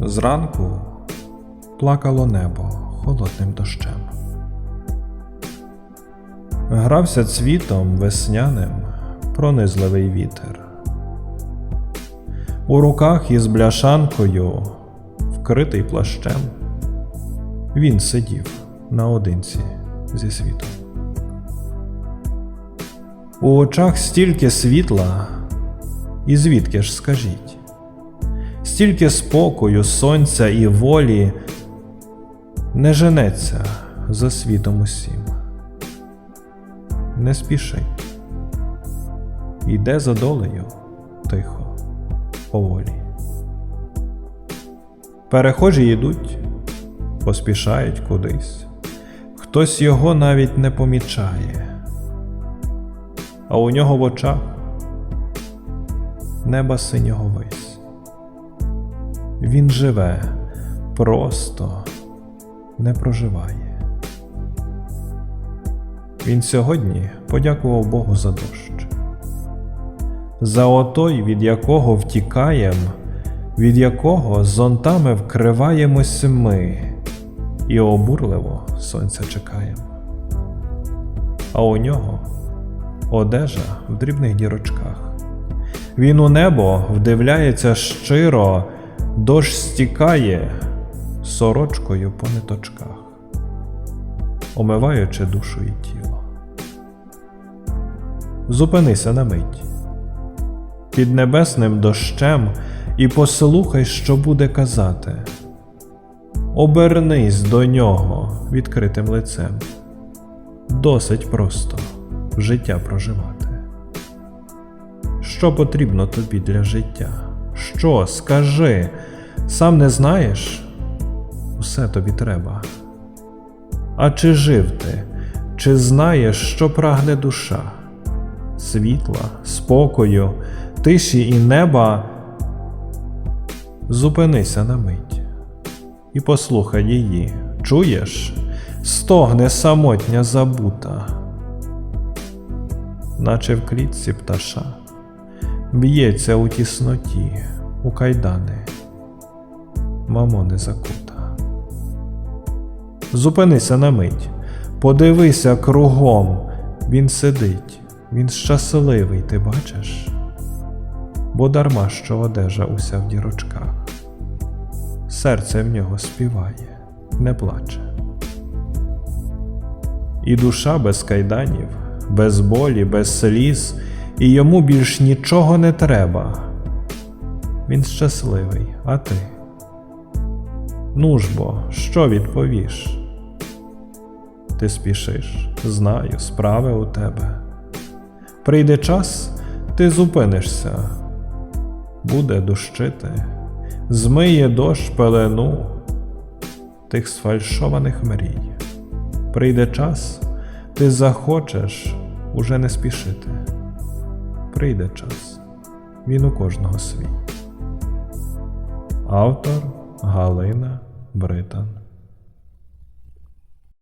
Зранку плакало небо холодним дощем. Грався цвітом весняним пронизливий вітер. У руках із бляшанкою, вкритий плащем, він сидів наодинці зі світом. У очах стільки світла, і звідки ж скажіть? Стільки спокою, сонця і волі не женеться за світом усім. Не спішить, йде за долею тихо, поволі. Перехожі йдуть, поспішають кудись, хтось його навіть не помічає, а у нього в очах неба синього вись. Він живе, просто не проживає. Він сьогодні подякував Богу за дощ, за отой, від якого втікаєм, від якого зонтами вкриваємось ми і обурливо сонця чекаєм. А у нього одежа в дрібних дірочках. Він у небо вдивляється щиро, дощ стікає сорочкою по ниточках, омиваючи душу і тіло. Зупинися на мить під небесним дощем і послухай, що буде казати. Обернись до нього відкритим лицем. Досить просто життя проживати. Що потрібно тобі для життя? Що, скажи, сам не знаєш? Усе тобі треба. А чи жив ти, чи знаєш, що прагне душа? Світла, спокою, тиші і неба. Зупинися на мить і послухай її. Чуєш? Стогне самотня забута, наче в клітці пташа, б'ється у тісноті, у кайдани, мамони закута. Зупинися на мить, подивися кругом, він сидить, він щасливий, ти бачиш? Бо дарма що одежа уся в дірочках, серце в нього співає, не плаче. І душа без кайданів, без болі, без сліз, і йому більш нічого не треба. Він щасливий, а ти? Ну ж бо, що відповіш? Ти спішиш, знаю, справи у тебе. Прийде час, ти зупинишся, буде дощити, змиє дощ пелену тих сфальшованих мрій. Прийде час, ти захочеш уже не спішити. Прийде час, він у кожного свій. Автор Галина Британ